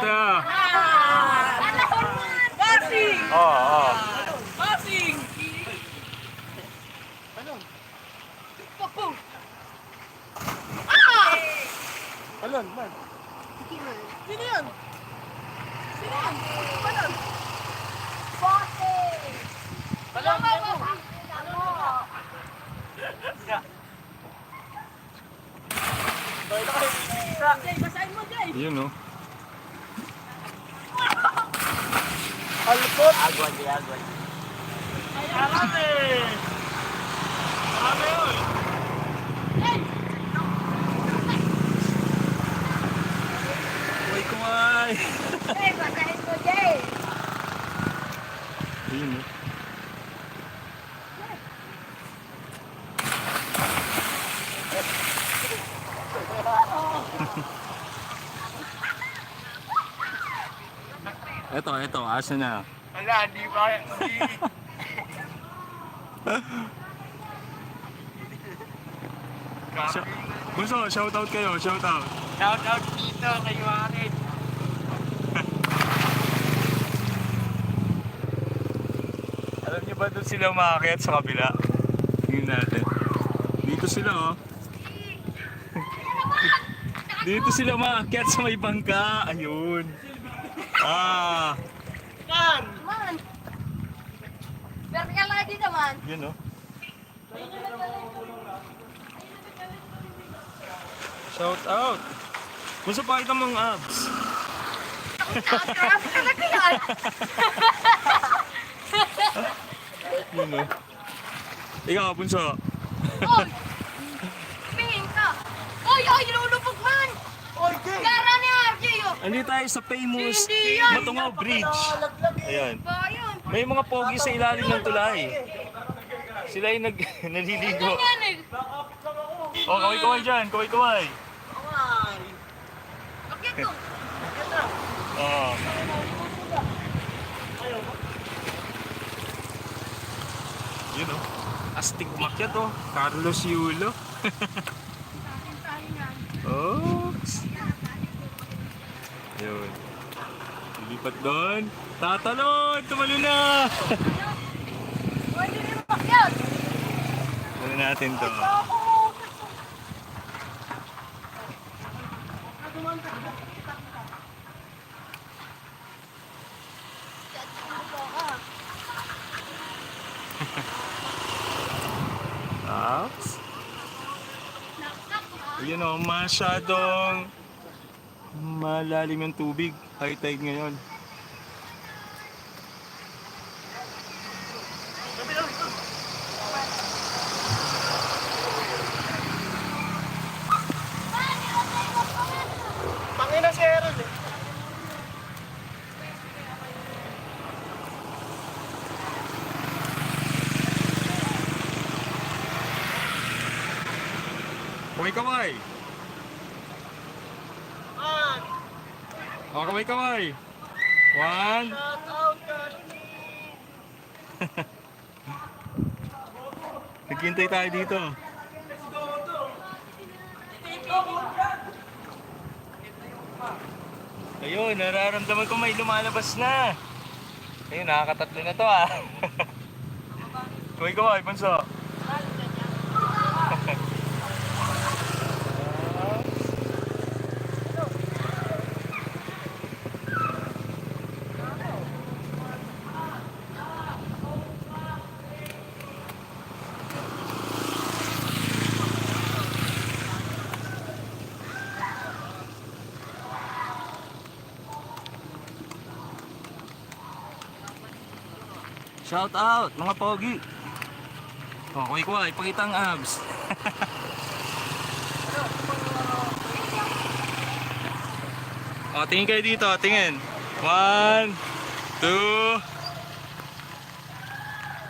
Ito. Bossing! Oo, oo. Bossing! Ano? Papo! Ah! Alon, man. Sino yan? Sino yan? Ano? Bossing! Ano? Jay, basahin mo, Jay! Yun, no? Alpot. Agwan, di agwan. Marami. Marami yun. Uy, kumay! Jay, basahin mo, Jay! Yun, no? Eto, eto, asa na? Wala, di ba? Di. Sh- Bunso, shoutout kayo, shoutout. Shout out dito kay Warren. Alam niyo ba doon sila umakakit sa kabila? Tingnan natin. Dito sila, oh. Dito sila umakakit sa may bangka. Ayun. Ah, Yan. Man! Vertical lagi naman. yun, oh. Shout out. Bunso, pakita mo ang abs. Nakakarapi talaga yan. Yun, oh. Ikaw, Bunso. Oy! Pingin ka. Oy, oy, lulubog man! Oy, Jay. Gara! Andito tayo sa famous yan. Matungaw Bridge. Ayan. May mga pogi sa ilalim ng tulay. Sila yung nag naliligo. Ganyan eh. Oh, kaway-kaway dyan, kaway-kaway. To? Oo. Yun oh. Astig makyat oh. Carlos Yulo. oh. Yun. Lilipat doon. Tatalon! Tumalo na! Ano natin to? Ops. Ayun oh, masyadong malalim yung tubig. High tide ngayon. Pangina si Aaron eh. Kamay kamay! Man. Oh, kamay kamay! One. Naghintay tayo dito. Ayun, nararamdaman ko may lumalabas na. Ayun, nakakatatlo na to ah. Kuhay kuhay, bunso. Shout out, mga pogi. Oh, kuhay kuhay, pakita ang abs. oh, tingin kayo dito, tingin. One, two,